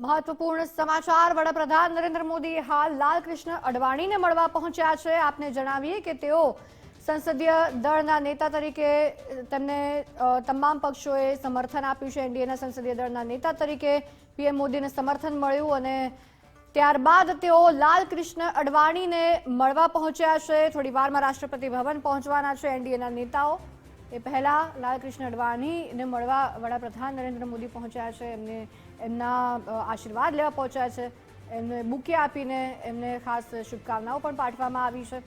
મહત્વપૂર્ણ સમાચાર. વડાપ્રધાન નરેન્દ્ર મોદી હાલ લાલકૃષ્ણ અડવાણીને મળવા પહોંચ્યા છે. આપને જણાવીએ કે તેઓ સંસદીય દળના નેતા તરીકે, તેમને તમામ પક્ષોએ સમર્થન આપ્યું છે. એનડીએના સંસદીય દળના નેતા તરીકે પીએમ મોદીને સમર્થન મળ્યું અને ત્યારબાદ તેઓ લાલકૃષ્ણ અડવાણીને મળવા પહોંચ્યા છે. થોડી વારમાં રાષ્ટ્રપતિ ભવન પહોંચવાના છે એનડીએના નેતાઓ. એ પહેલા લાલકૃષ્ણ અડવાણીને મળવા વડાપ્રધાન નરેન્દ્ર મોદી પહોંચ્યા છે, એમને એમના આશીર્વાદ લેવા પહોંચ્યા છે, એમને બુકે આપીને એમને ખાસ શુભકામનાઓ પણ પાઠવવામાં આવી છે.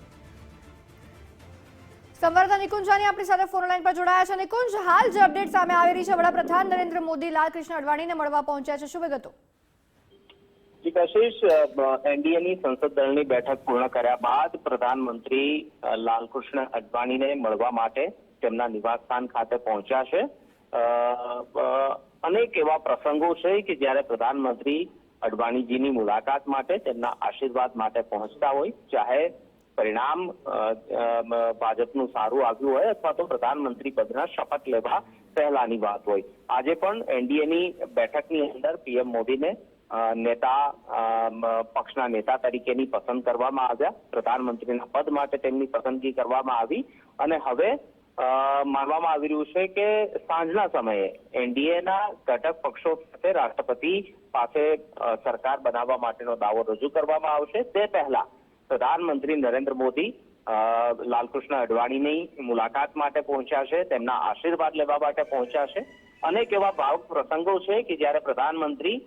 સંવાદદાતા નિકુંજ જાની આપણી સાથે ફોન લાઈન પર જોડાયા છે. નિકુંજ, હાલ જે અપડેટ સામે આવી રહી છે, વડાપ્રધાન નરેન્દ્ર મોદી લાલકૃષ્ણ અડવાણીને મળવા પહોંચ્યા છે. શું વિગતો? જી કશિશ એનડીએની સંસદ દળની બેઠક પૂર્ણ કર્યા બાદ પ્રધાનમંત્રી લાલકૃષ્ણ અડવાણીને મળવા માટે તેમના નિવાસસ્થાન ખાતે પહોંચ્યા છે. અનેક એવા પ્રસંગો છે કે જ્યારે પ્રધાનમંત્રી અડવાણીજીની મુલાકાત માટે તેમના આશીર્વાદ માટે પહોંચતા હોય, ચાહે પરિણામ ભાજપનું સારું આવ્યું હોય અથવા તો પ્રધાનમંત્રી પદના શપથ લેવા પહેલાની વાત હોય. આજે પણ એનડીએની બેઠકની અંદર પીએમ મોદીને નેતા પક્ષના નેતા તરીકેની પસંદ કરવામાં આવ્યા. પ્રધાનમંત્રીના પદ માટે તેમની પસંદગી કરવામાં આવી. અને હવે માનવામાં આવી રહ્યું છે કે સાંજના સમયે એનડીએના ઘટક પક્ષો સાથે રાષ્ટ્રપતિ પાસે સરકાર બનાવવા માટેનો દાવો રજૂ કરવામાં આવશે. તે પહેલા પ્રધાનમંત્રી નરેન્દ્ર મોદી લાલકૃષ્ણ અડવાણીની મુલાકાત માટે પહોંચ્યા છે. તેમના આશીર્વાદ લેવા માટે પહોંચ્યા છે. અનેક એવા ભાવુક પ્રસંગો છે કે જ્યારે પ્રધાનમંત્રી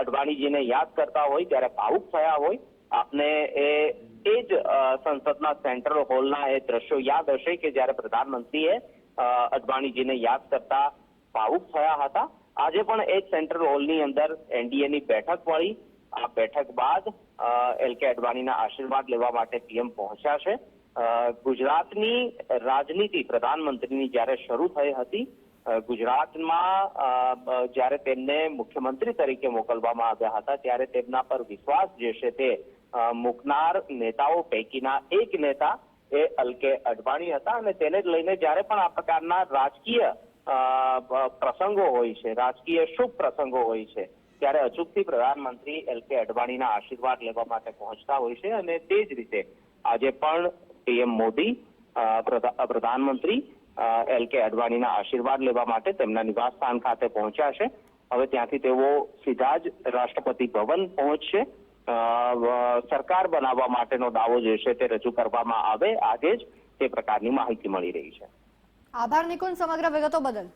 અડવાણીજીને યાદ કરતા હોય ત્યારે ભાવુક થયા હોય આપને એ એ જ સંસદના સેન્ટ્રલ હોલના એ દ્રશ્યો યાદ હશે કે જ્યારે પ્રધાનમંત્રીએ અડવાણીજીને યાદ કરતા ભાવુક થયા હતા. આજે પણ એ જ સેન્ટ્રલ હોલની અંદર એનડીએની બેઠક મળી. આ બેઠક બાદ એલ કે અડવાણીના આશીર્વાદ લેવા માટે પીએમ પહોંચ્યા છે. ગુજરાતની રાજનીતિ પ્રધાનમંત્રીની જ્યારે શરૂ થઈ હતી ગુજરાતમાં જ્યારે તેમને મુખ્યમંત્રી તરીકે મોકલવામાં આવ્યા હતા, ત્યારે તેમના પર વિશ્વાસ જે છે તે મૂકનાર નેતાઓ પૈકીના એક નેતા એ અલકે અડવાણી હતા અને તેને જ લઈને જ્યારે પણ આ પ્રકારના રાજકીય પ્રસંગો હોય છે, રાજકીય શુભ પ્રસંગો હોય છે, ત્યારે અચૂકથી પ્રધાનમંત્રી એલ કે અડવાણીના આશીર્વાદ લેવા માટે પહોંચતા હોય છે અને તે જ રીતે આજે પણ પીએમ મોદી પ્રધાનમંત્રી એલ કે અડવાણીના આશીર્વાદ લેવા માટે તેમના નિવાસસ્થાન ખાતે પહોંચ્યા છે. હવે ત્યાંથી તેઓ સીધા જ રાષ્ટ્રપતિ ભવન પહોંચશે. સરકાર બનાવવા માટેનો દાવો જે છે તે રજૂ કરવામાં આવે. આજે જ તે પ્રકારની માહિતી મળી રહી છે. આભાર નિકુંજ, સમગ્ર વિગતો બદલ.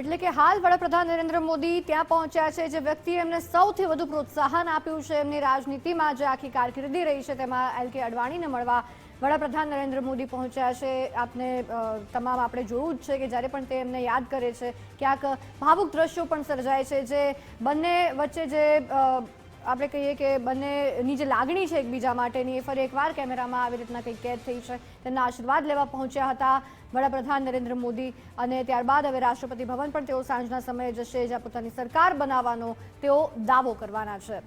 એટલે કે હાલ વડાપ્રધાન નરેન્દ્ર મોદી ત્યાં પહોંચ્યા છે, જે વ્યક્તિએ એમને સૌથી વધુ પ્રોત્સાહન આપ્યું છે. એમની રાજનીતિમાં જે આખી કારકિર્દી રહી છે, તેમાં એલ કે અડવાણીને મળવા વડાપ્રધાન નરેન્દ્ર મોદી પહોંચ્યા છે. આપને તમામ આપણે જોયું જ છે કે જ્યારે પણ તે એમને યાદ કરે છે, ક્યાંક ભાવુક દ્રશ્યો પણ સર્જાય છે જે બંને વચ્ચે જે આપણે કહીએ કે બંનેની જે લાગણી છે એકબીજા માટેની એ ફરી એકવાર કેમેરામાં આવી રીતના કંઈક કેદ થઈ છે. તેમના આશીર્વાદ લેવા પહોંચ્યા હતા વડાપ્રધાન નરેન્દ્ર મોદી અને ત્યારબાદ હવે રાષ્ટ્રપતિ ભવન પણ તેઓ સાંજના સમયે જશે જ્યાં પોતાની સરકાર બનાવવાનો તેઓ દાવો કરવાના છે.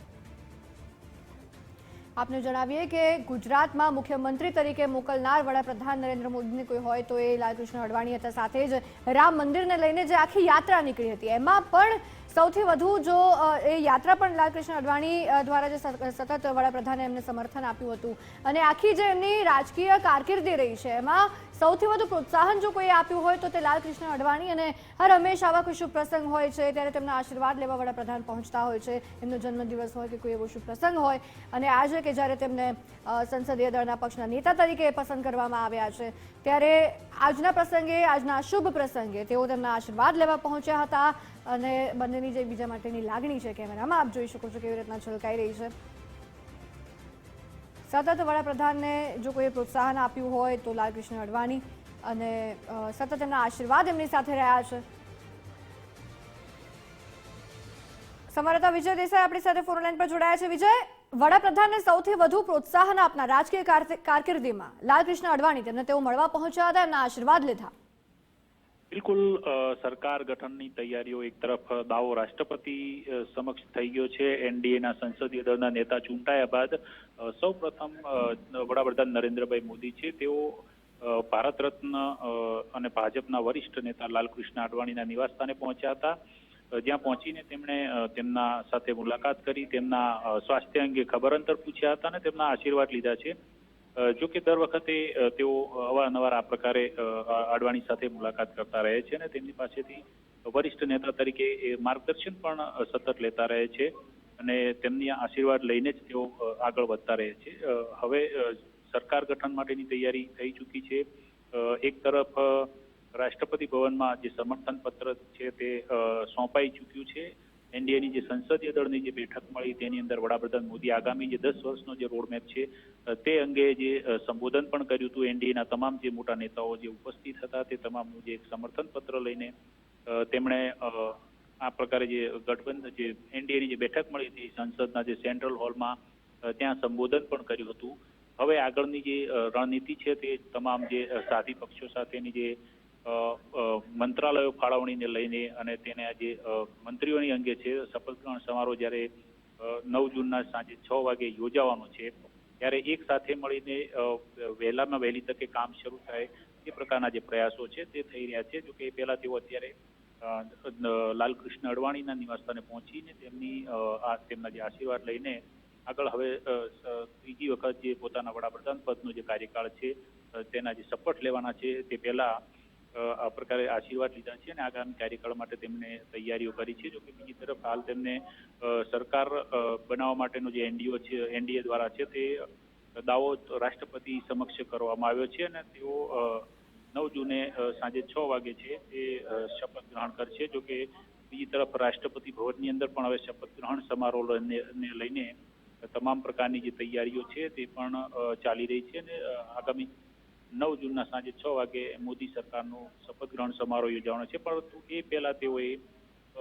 આપને જણાવીએ કે ગુજરાતમાં મુખ્યમંત્રી તરીકે મોકલનાર વડાપ્રધાન નરેન્દ્ર મોદીને કોઈ હોય તો એ લાલકૃષ્ણ અડવાણી હતા સાથે જ રામ મંદિરને લઈને જે આખી યાત્રા નીકળી હતી. એમાં પણ સૌથી વધુ જો એ યાત્રા પણ લાલકૃષ્ણ અડવાણી દ્વારા જે સતત વડાપ્રધાને એમને સમર્થન આપ્યું હતું. અને આખી જે એમની રાજકીય કારકિર્દી રહી છે, એમાં સૌથી વધુ પ્રોત્સાહન જો કોઈ આપ્યું હોય, તો તે લાલકૃષ્ણ અડવાણી અને હર હંમેશ આવા કોઈ શુભ પ્રસંગ હોય છે, ત્યારે તેમના આશીર્વાદ લેવા વડાપ્રધાન પહોંચતા હોય છે, એમનો જન્મદિવસ હોય કે કોઈ એવો શુભ પ્રસંગ હોય. અને આજે કે જ્યારે તેમને સંસદીય દળના પક્ષના નેતા તરીકે પસંદ કરવામાં આવ્યા છે, ત્યારે આજના પ્રસંગે, આજના શુભ પ્રસંગે તેઓ તેમના આશીર્વાદ લેવા પહોંચ્યા હતા. અને બંનેની જે બીજા માટેની લાગણી છે કેમેરામાં, આપ જોઈ શકો છો કેવી રીતના છલકાઈ રહી છે. સતત વડાપ્રધાનને જો કોઈએ પ્રોત્સાહન આપ્યું હોય તો લાલકૃષ્ણ અડવાણી અને સતત એમના આશીર્વાદ એમની સાથે રહ્યા છે. સંવાદદાતા વિજય દેસાઈ આપણી સાથે ફોન લાઈન પર જોડાયા છે. વિજય, વડાપ્રધાનને સૌથી વધુ પ્રોત્સાહન આપનાર રાજકીય કાર- કારકિર્દીમાં લાલકૃષ્ણ અડવાણી તેમને તેઓ મળવા પહોંચ્યા હતા, એમના આશીર્વાદ લીધા. બિલકુલ સરકાર ગઠનની તૈયારીઓ એક તરફ દાવો રાષ્ટ્રપતિ સમક્ષ થઈ ગયો છે. એનડીએના સંસદીય દળના નેતા ચૂંટાયા બાદ સૌપ્રથમ વડાપ્રધાન નરેન્દ્રભાઈ મોદી છે. તેઓ ભારત રત્ન અને ભાજપના વરિષ્ઠ નેતા લાલકૃષ્ણ અડવાણીના નિવાસસ્થાને પહોંચ્યા હતા. જ્યાં પહોંચીને તેમણે તેમના સાથે મુલાકાત કરી, તેમના સ્વાસ્થ્ય અંગે ખબર અંતર પૂછ્યા હતા અને તેમના આશીર્વાદ લીધા છે. જો કે દર વખતે તેઓ અવારનવાર આ પ્રકારે આડવાણી સાથે મુલાકાત કરતા રહે છે અને તેમની પાસેથી વરિષ્ઠ નેતા તરીકે એ માર્ગદર્શન પણ સતત લેતા રહે છે અને તેમની આશીર્વાદ લઈને જ તેઓ આગળ વધતા રહે છે. હવે સરકાર ગઠન માટેની તૈયારી થઈ ચૂકી છે. એક તરફ રાષ્ટ્રપતિ ભવનમાં જે સમર્થન પત્ર છે તે સોંપાઈ ચૂક્યું છે. એનડીએની જે સંસદીય દળની જે બેઠક મળી, તેની અંદર વડાપ્રધાન મોદી આગામી જે દસ વર્ષનો જે રોડમેપ છે તે અંગે જે સંબોધન પણ કર્યું હતું એનડીએના તમામ જે મોટા નેતાઓ જે ઉપસ્થિત હતા, તે તમામનું જે સમર્થન પત્ર લઈને તેમણે આ પ્રકારે જે ગઠબંધન જે એનડીએની જે બેઠક મળી હતી સંસદના જે સેન્ટ્રલ હોલમાં ત્યાં સંબોધન પણ કર્યું હતું. હવે આગળની જે રણનીતિ છે, તે તમામ જે સાથી પક્ષો સાથેની જે મંત્રાલયો ફાળવણીને લઈને અને તેને આજે મંત્રીઓની અંગે છે શપથ ગ્રહણ સમારોહ જ્યારે નવ જૂનના સાંજે છ વાગે યોજાવાનો છે, ત્યારે એક સાથે મળીને વહેલામાં વહેલી તકે કામ શરૂ થાય તે પ્રકારના જે પ્રયાસો છે તે થઈ રહ્યા છે, જોકે એ પહેલા તેઓ અત્યારે લાલકૃષ્ણ અડવાણીના નિવાસસ્થાને પહોંચીને તેમની આ, તેમના જે આશીર્વાદ લઈને આગળ હવે ત્રીજી વખત જે પોતાના વડાપ્રધાન પદનો જે કાર્યકાળ છે તેના જે શપથ લેવાના છે, તે પહેલા આ પ્રકારે આશીર્વાદ લીધા છે અને આગામી કાર્યકાળ માટે તેમણે તૈયારીઓ કરી છે. જોકે બીજી તરફ હાલ તેમને સરકાર બનાવવા માટેનો જે એનડીઓ છે, એનડીએ દ્વારા છે તે દાવો રાષ્ટ્રપતિ સમક્ષ કરવામાં આવ્યો છે અને તેઓ નવ જૂને સાંજે છ વાગે છે તે શપથ ગ્રહણ કરશે. જોકે બીજી તરફ રાષ્ટ્રપતિ ભવનની અંદર પણ હવે શપથ ગ્રહણ સમારોહ લઈને તમામ પ્રકારની જે તૈયારીઓ છે તે પણ ચાલી રહી છે અને આગામી નવ જૂનના સાંજે છ વાગે મોદી સરકારનો શપથ ગ્રહણ સમારોહ યોજાવાનો છે. પરંતુ એ પહેલા તેઓએ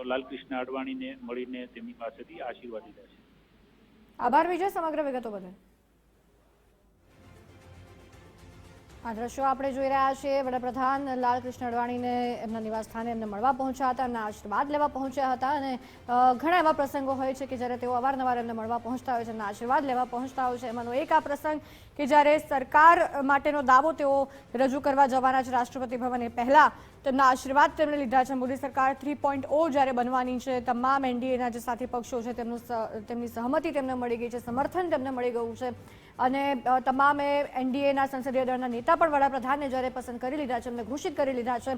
લાલકૃષ્ણ અડવાણીને મળીને તેમની પાસેથી આશીર્વાદ લીધા છે. આભાર વિજય, સમગ્ર વિગતો બદલ. આ દ્રશ્યો આપણે જોઈ રહ્યા છીએ. વડાપ્રધાન લાલકૃષ્ણ અડવાણીને એમના નિવાસસ્થાને એમને મળવા પહોંચ્યા હતા, એમના આશીર્વાદ લેવા પહોંચ્યા હતા અને ઘણા એવા પ્રસંગો હોય છે કે જ્યારે તેઓ અવારનવાર એમને મળવા પહોંચતા હોય છે, એમના આશીર્વાદ લેવા પહોંચતા હોય છે. એમાંનો એક આ પ્રસંગ કે જ્યારે સરકાર માટેનો દાવો તેઓ રજૂ કરવા જવાના છે, રાષ્ટ્રપતિ ભવન પહેલા, તેમના આશીર્વાદ તેમણે લીધા છે. મોદી સરકાર થ્રી પોઈન્ટ ઓ જ્યારે બનવાની છે, તમામ એનડીએના જે સાથી પક્ષો છે, તેમનું તેમની સહમતિ તેમને મળી ગઈ છે, સમર્થન તેમને મળી ગયું છે. અને તમામે એનડીએના સંસદીય દળના નેતા પણ વડાપ્રધાનને જ્યારે પસંદ કરી લીધા છે, એમને ઘોષિત કરી લીધા છે.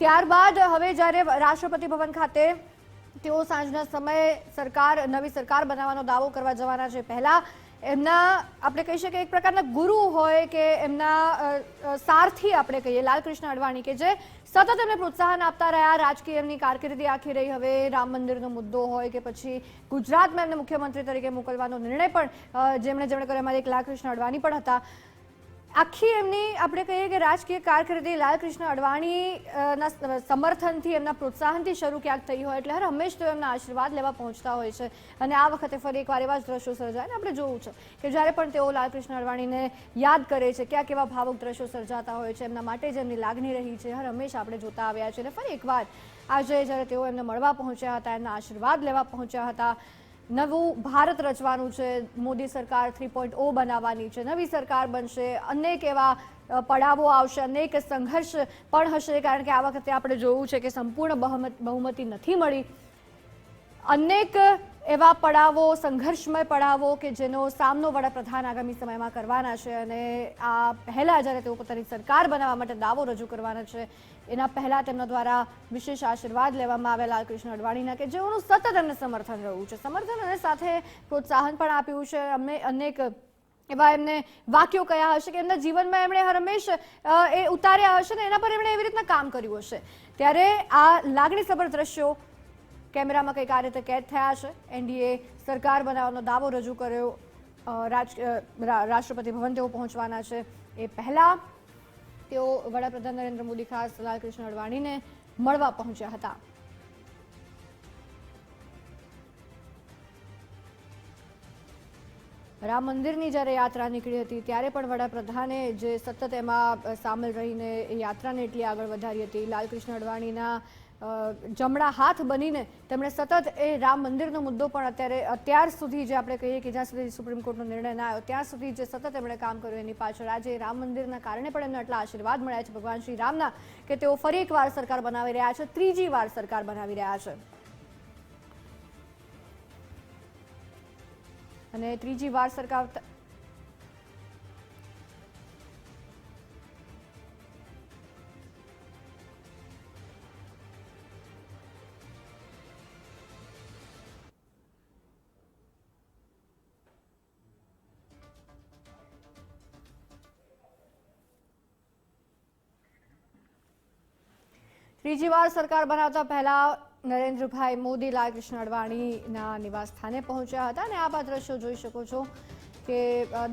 ત્યારબાદ હવે જ્યારે રાષ્ટ્રપતિ ભવન ખાતે તેઓ સાંજના સમયે સરકાર, નવી સરકાર બનાવવાનો દાવો કરવા જવાના છે. પહેલા એમના, આપણે કહી શકીએ, એક પ્રકારના ગુરુ હોય કે એમના સારથી આપણે કહીએ. લાલકૃષ્ણ અડવાણી કે જે સતત એમને પ્રોત્સાહન આપતા રહ્યા, રાજકીય એમની કારકિર્દી આખી રહી. હવે રામ મંદિરનો મુદ્દો હોય કે પછી ગુજરાતમાં એમને મુખ્યમંત્રી તરીકે મોકલવાનો નિર્ણય પણ જેમણે જેમણે કર્યો. એમાં એક લાલકૃષ્ણ અડવાણી પણ હતા. આખી એમની આપણે કહીએ કે રાજકીય કારકિર્દી લાલકૃષ્ણ અડવાણી ના સમર્થનથી, એમના પ્રોત્સાહનથી શરૂ ક્યાંક થઈ હોય એટલે હર હંમેશ તો એમના આશીર્વાદ લેવા પહોંચતા હોય છે. અને આ વખતે ફરી એકવાર એવા જ દ્રશ્યો સર્જાય ને આપણે જોવું છે કે જ્યારે પણ તેઓ લાલકૃષ્ણ અડવાણીને યાદ કરે છે ક્યાં કેવા ભાવુક દ્રશ્યો સર્જાતા હોય છે, એમના માટે જ એમની લાગણી રહી છે, હર હંમેશ આપણે જોતા આવ્યા છીએ અને ફરી એકવાર આજે જ્યારે તેઓ એમને મળવા પહોંચ્યા હતા, એમના આશીર્વાદ લેવા પહોંચ્યા હતા નવું ભારત રચવાનું છે, મોદી સરકાર થ્રી પોઈન્ટ ઓ બનાવવાની છે, નવી સરકાર બનશે, અનેક એવા પડાવો આવશે, અનેક સંઘર્ષ પણ હશે, કારણ કે આ વખતે આપણે જોયું છે કે સંપૂર્ણ બહુમત નથી મળી. અનેક એવા પડાવો, સંઘર્ષમય પડાવો કે જેનો સામનો વડાપ્રધાન આગામી સમયમાં કરવાના છે અને આ પહેલા જ્યારે તેઓ પોતાની સરકાર બનાવવા માટે દાવો રજૂ કરવાના છે એના પહેલા તેમના દ્વારા વિશેષ આશીર્વાદ લેવામાં આવ્યા લાલકૃષ્ણ અડવાણીના કે જેઓનું સતત એમને સમર્થન રહ્યું છે. સમર્થન અને સાથે પ્રોત્સાહન પણ આપ્યું છે. અમને અનેક એવા એમને વાક્યો કયા હશે કે એમના જીવનમાં એમણે હરમેશ એ ઉતાર્યા હશે ને એના પર એમણે એવી રીતના કામ કર્યું હશે. ત્યારે આ લાગણીસભર દ્રશ્યો કેમેરામાં કંઈક આ રીતે કેદ થયા છે. એનડીએ સરકાર બનાવવાનો દાવો રજૂ કર્યો. રાજ રાષ્ટ્રપતિ ભવન તેઓ પહોંચવાના છે. એ પહેલા તેઓ વડાપ્રધાન નરેન્દ્ર મોદી ખાસ લાલકૃષ્ણ અડવાણીને મળવા પહોંચ્યા હતા. રામ મંદિરની જ્યારે યાત્રા નીકળી હતી, ત્યારે પણ વડાપ્રધાને જે સતત એમાં સામેલ રહીને યાત્રાને એટલી આગળ વધારી હતી. લાલકૃષ્ણ અડવાણીના જમણા હાથ બનીને તેમણે સતત એ રામ મંદિરનો મુદ્દો પણ અત્યારે, અત્યાર સુધી જે આપણે કહીએ કે જ્યાં સુધી સુપ્રીમ કોર્ટનો નિર્ણય ના આવ્યો, ત્યાં સુધી જે સતત એમણે કામ કર્યું એની પાછળ. આજે રામ મંદિરના કારણે પણ એમને એટલા આશીર્વાદ મળ્યા છે. ભગવાન શ્રી રામના કે તેઓ ફરી એક વાર સરકાર બનાવી રહ્યા છે, ત્રીજી વાર સરકાર બનાવી રહ્યા છે. અને ત્રીજી વાર સરકાર ત્રીજી વાર સરકાર બનાવતા પહેલા નરેન્દ્રભાઈ મોદી, લાલકૃષ્ણ અડવાણીના નિવાસ સ્થાને પહોંચ્યા હતા અને આ દ્રશ્યો જોઈ શકો છો કે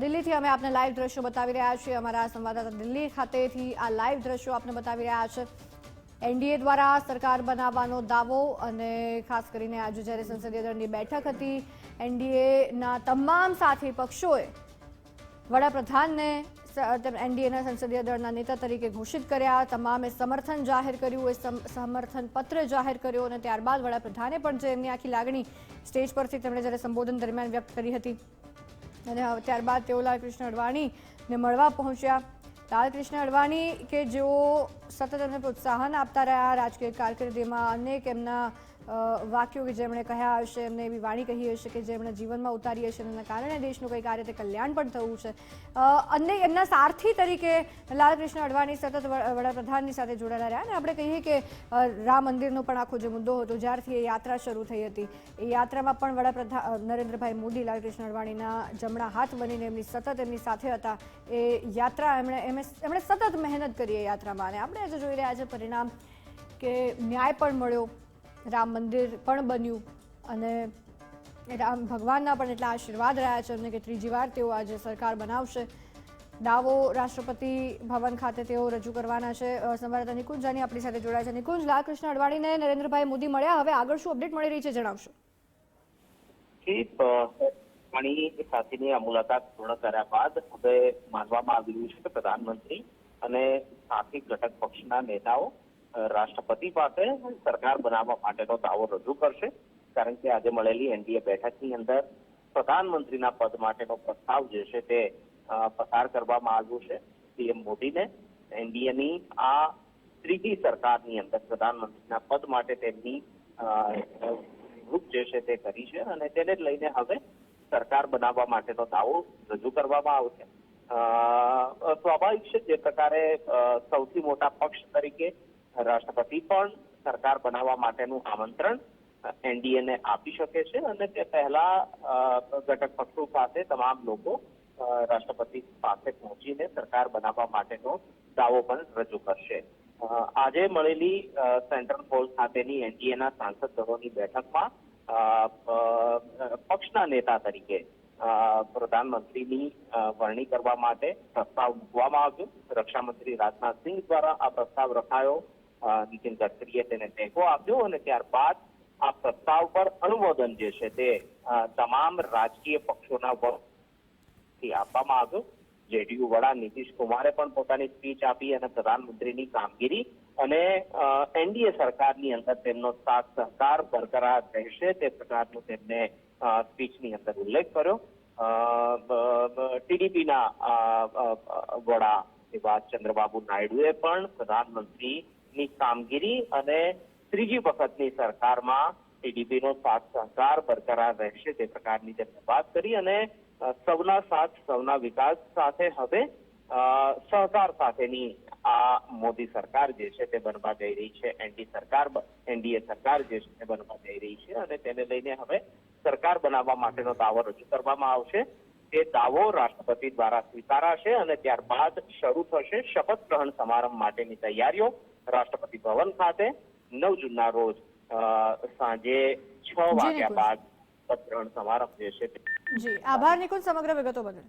દિલ્હીથી અમે આપને લાઈવ દ્રશ્યો બતાવી રહ્યા છીએ. અમારા સંવાદદાતા દિલ્હી ખાતેથી આ લાઈવ દ્રશ્યો આપને બતાવી રહ્યા છે. એનડીએ દ્વારા સરકાર બનાવવાનો દાવો અને ખાસ કરીને આજે જ્યારે સંસદીય દળની બેઠક હતી, એનડીએના તમામ સાથી પક્ષોએ વડાપ્રધાનને એનડીએના સંસદીય દળના નેતા તરીકે ઘોષિત કર્યા. તમામે સમર્થન જાહેર કર્યું. એ સમ- સમર્થન પત્ર જાહેર કર્યો અને ત્યારબાદ વડાપ્રધાને પણ જે એમની આખી લાગણી સ્ટેજ પરથી તેમણે જ્યારે સંબોધન દરમિયાન વ્યક્ત કરી હતી. અને ત્યારબાદ તેઓ લાલકૃષ્ણ અડવાણીને મળવા પહોંચ્યા. લાલકૃષ્ણ અડવાણી કે જેઓ સતત એમને પ્રોત્સાહન આપતા રહ્યા, રાજકીય કારકિર્દીમાં અનેક એમના વાક્યો કે જેમણે કહ્યા હશે, એમને એવી વાણી કહી હશે કે જેમણે જીવનમાં ઉતારી હશે એના કારણે દેશનું કંઈક આ રીતે કલ્યાણ પણ થયું છે. અને એમના સારથી તરીકે લાલકૃષ્ણ અડવાણી સતત વડાપ્રધાનની સાથે જોડાયેલા રહ્યા અને આપણે કહીએ કે રામ મંદિરનો પણ આખો જે મુદ્દો હતો, જ્યારથી એ યાત્રા શરૂ થઈ હતી. એ યાત્રામાં પણ વડાપ્રધાન નરેન્દ્રભાઈ મોદી, લાલકૃષ્ણ અડવાણીના જમણા હાથ બનીને એમની સતત એમની સાથે હતા. એ યાત્રા એમણે એમણે એમણે સતત મહેનત કરી એ યાત્રામાં. અને આપણે આજે જોઈ રહ્યા છે પરિણામ કે ન્યાય પણ મળ્યો. રામ મંદિર પણ બન્યું. અને રામ ભગવાનના પણ એટલા આશીર્વાદ રહ્યા છે અને કે ત્રીજી વાર તેઓ આજે સરકાર બનાવશે. દાવો રાષ્ટ્રપતિ ભવન ખાતે તેઓ રજૂ કરવાના છે. સંવાદદાતા નિકુંજ જાની આપણી સાથે જોડાયા છે. નિકુંજ, લાલકૃષ્ણ અડવાણીને નરેન્દ્રભાઈ મોદી મળ્યા. હવે આગળ શું અપડેટ મળી રહી છે જણાવશો. ચીફ સાથેની આ મુલાકાત પૂર્ણ કર્યા બાદ હવે માનવામાં આવી રહ્યું છે કે પ્રધાનમંત્રી અને સાથી ઘટક પક્ષના નેતાઓ રાષ્ટ્રપતિ પાસે સરકાર બનાવવા માટેનો દાવો રજૂ કરશે. કારણ કે આજે મળેલી એનડીએ બેઠકની અંદર પ્રધાનમંત્રીના પદ માટેનો પ્રસ્તાવ જે છે તે પસાર કરવામાં આવ્યો છે પીએમ મોદીને. એનડીએની આ ત્રીજી સરકારની અંદર પ્રધાનમંત્રીના પદ માટે તેમની ગ્રુપ જે છે તે કરી છે અને તેને લઈને હવે સરકાર બનાવવા માટેનો દાવો રજૂ કરવામાં આવશે. સ્વાભાવિક છે જે પ્રકારે સૌથી મોટા પક્ષ તરીકે રાષ્ટ્રપતિ પણ સરકાર બનાવવા માટેનું આમંત્રણ એનડીએ ને આપી શકે છે અને તે પહેલા ઘટક પક્ષો પાસે તમામ લોકો રાષ્ટ્રપતિ પાસે પહોંચીને સરકાર બનાવવા માટેનો દાવો પણ રજૂ કરશે. આજે મળેલી સેન્ટ્રલ હોલ ખાતેની એનડીએના સાંસદ દળોની બેઠકમાં પક્ષના નેતા તરીકે પ્રધાનમંત્રીની વરણી કરવા માટે પ્રસ્તાવ મૂકવામાં આવ્યો. રક્ષામંત્રી રાજનાથસિંહ દ્વારા આ પ્રસ્તાવ રખાયો. નીતિન ગડકરીએ તેને ટેકો આપ્યો અને ત્યારબાદ આ પ્રસ્તાવ પર અનુમોદન જે છે તે તમામ રાજકીય પક્ષોના વડા આપવામાં આવ્યો. જેડીયુ વડા નીતિશ કુમારે પણ પોતાની સ્પીચ આપી અને પ્રધાનમંત્રીની કામગીરી અને એનડીએ સરકારની અંદર તેમનો સાથ સહકાર બરકરાર રહેશે તે પ્રકારનો તેમને સ્પીચની અંદર ઉલ્લેખ કર્યો. ટીડીપીના વડા એવા ચંદ્રબાબુ નાયડુએ પણ પ્રધાનમંત્રીની કામગીરી અને ત્રીજી વખતની સરકારમાં ટીડીપીનો સાથ સહકાર બરકરાર રહેશે તે પ્રકારની તેમણે વાત કરી અને સૌના સાથ, સૌના વિકાસ સાથે હવે સહકાર સાથેની આ મોદી સરકાર જે છે તે બનવા જઈ રહી છે. એનડી સરકાર એનડીએ સરકાર જે છે તે બનવા જઈ રહી છે અને તેને લઈને હવે સરકાર બનાવવા માટેનો દાવો રજૂ કરવામાં આવશે. તે દાવો રાષ્ટ્રપતિ દ્વારા સ્વીકારાશે અને ત્યારબાદ શરૂ થશે શપથ ગ્રહણ સમારંભ માટેની તૈયારીઓ. રાષ્ટ્રપતિ ભવન ખાતે નવ જૂનના રોજ સાંજે છ વાગ્યા બાદ ગ્રહણ સમારંભ જે છે જી આભાર નિકુંજ સમગ્ર વિગતો બદલ.